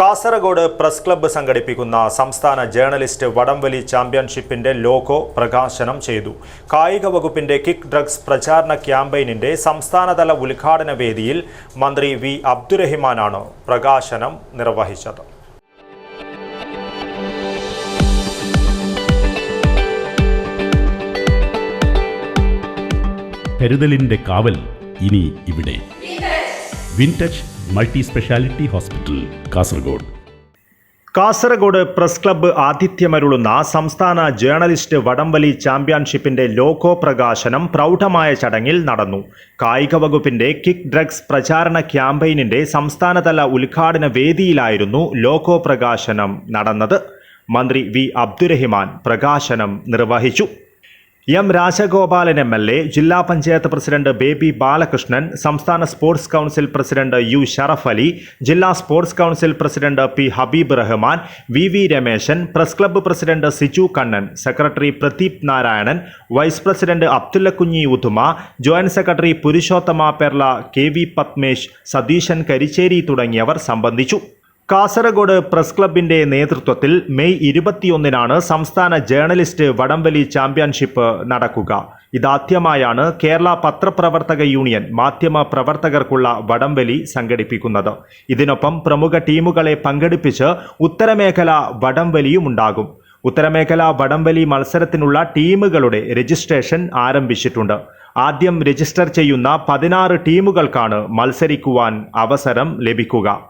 Kasaragod press club സംഘടിപ്പിക്കുന്ന സംസ്ഥാന journalist വടംവലി ചാമ്പ്യൻഷിപ്പിന്റെ ലോഗോ പ്രകാശനം ചെയ്തു. കായിക വകുപ്പിന്റെ കിക്ക് ഡ്രഗ്സ് പ്രചാരണ ക്യാമ്പയിനിന്റെ സംസ്ഥാനതല ഉദ്ഘാടന വേദിയിൽ മന്ത്രി വി അബ്ദുറഹിമാനാണ് പ്രകാശനം നിർവഹിച്ചത്. കരുതലിന്റെ കാവൽ ഇനി ഇവിടെ. Wintouch multi speciality hospital Kasaragod. Kasaragod press club ആതിഥ്യമരുളുന്ന സംസ്ഥാന ജേർണലിസ്റ്റ് വടംവലി ചാമ്പ്യൻഷിപ്പിന്റെ ലോഗോ പ്രകാശനം പ്രൗഢമായ ചടങ്ങിൽ നടന്നു. കായിക വകുപ്പിന്റെ കിക്ക് ഡ്രഗ്സ് പ്രചാരണ ക്യാമ്പയിനിന്റെ സംസ്ഥാനതല ഉദ്ഘാടന വേദിയിലായിരുന്നു ലോഗോ പ്രകാശനം നടന്നത്. മന്ത്രി വി അബ്ദുറഹിമാൻ പ്രകാശനം നിർവഹിച്ചു. M Rajagopalan M L A ജില്ലാ പഞ്ചായത്ത് പ്രസിഡന്റ് ബേബി ബാലകൃഷ്ണൻ സംസ്ഥാന sports council president U Sharaf Ali ജില്ലാ sports council president P Habeeb Rahman V V Rameshan press club president Siju Kannan secretary Pradeep Narayanan vice president Abdullakunhi Uduma joint secretary Purushothama Perla K V Padmesh Satheesan Karicheri തുടങ്ങിയവർ സംബന്ധിച്ചു. Kasaragod press ക്ലബിന്റെ നേതൃത്വത്തിൽ May ഇരുപത്തിയൊന്നിനാണ് സംസ്ഥാന journalist വടംവലി championship നടക്കുക. ഇതാദ്യമായാണ് കേരള പത്രപ്രവർത്തക union മാധ്യമ പ്രവർത്തകർക്കുള്ള വടംവലി സംഘടിപ്പിക്കുന്നത്. ഇതിനൊപ്പം പ്രമുഖ ടീമുകളെ പങ്കെടുപ്പിച്ച് ഉത്തരമേഖല വടംവലിയും ഉണ്ടാകും. ഉത്തരമേഖല വടംവലി മത്സരത്തിനുള്ള ടീമുകളുടെ രജിസ്ട്രേഷൻ ആരംഭിച്ചിട്ടുണ്ട്. ആദ്യം രജിസ്റ്റർ ചെയ്യുന്ന പതിനാറ് ടീമുകൾക്കാണ് മത്സരിക്കുവാൻ അവസരം ലഭിക്കുക.